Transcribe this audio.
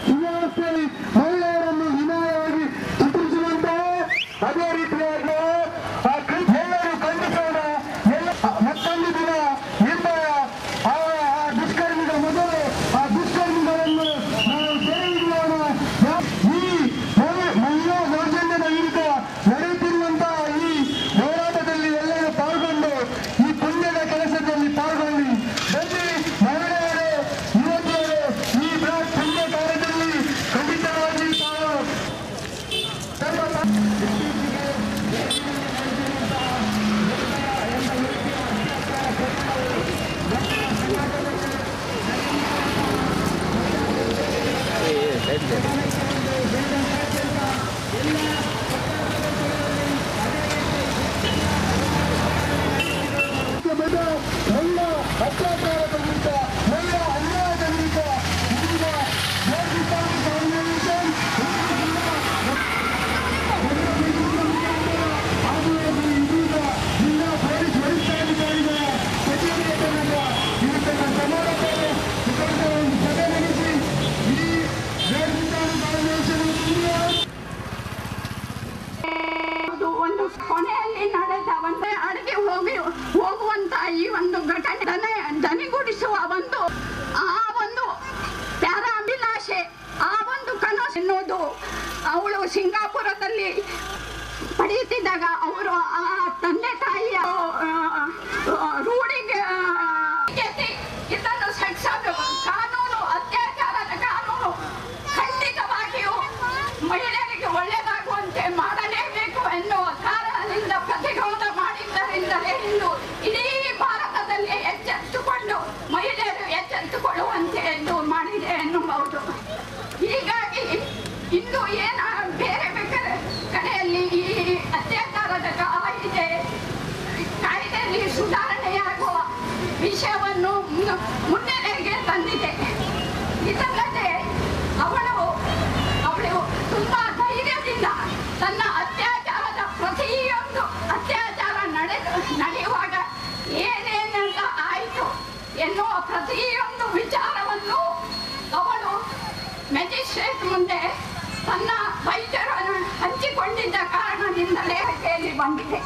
ಸುವ್ಯವಸ್ಥೆಯಲ್ಲಿ ಮಹಿಳೆಯರನ್ನು ಹೀನಾಯವಾಗಿ ಚಿತ್ರಿಸುವಂತೆ ಅದೇ ರೀತಿಯಾಗಿ ಕೊನೆಯಲ್ಲಿ ನಡೆದ ಒಂದು ಅಡುಗೆ ಹೋಗಿ ಹೋಗುವಂತ ಈ ಒಂದು ಘಟನೆ ದನ ದನಿಗೂಡಿಸುವ ಒಂದು, ಆ ಒಂದು ಪ್ಯಾರಾಭಿಲಾಷೆ, ಆ ಒಂದು ಕನಸು ಎನ್ನುವುದು ಅವಳು ಸಿಂಗಾಪುರದಲ್ಲಿ ಪಡೆಯುತ್ತಿದ್ದಾಗ ಅವರು ಆ ತಂದೆ ವಿಷಯವನ್ನು ಮುನ್ನೆಲೆಗೆ ತಂದಿದೆ. ಇದಲ್ಲದೆ ಅವಳು ಅವಳು ತುಂಬಾ ಧೈರ್ಯದಿಂದ ತನ್ನ ಅತ್ಯಾಚಾರದ ಪ್ರತಿಯೊಂದು ಅತ್ಯಾಚಾರ ನಡೆದು ನಡೆಯುವಾಗ ಏನೇನೆಲ್ಲ ಆಯಿತು ಎನ್ನುವ ಪ್ರತಿಯೊಂದು ವಿಚಾರವನ್ನು ಅವಳು ಮ್ಯಾಜಿಸ್ಟ್ರೇಟ್ ಮುಂದೆ ತನ್ನ ವೈದ್ಯರನ್ನು ಹಂಚಿಕೊಂಡಿದ್ದ ಕಾರಣದಿಂದಲೇ ಕೇಳಿ ಬಂದಿದೆ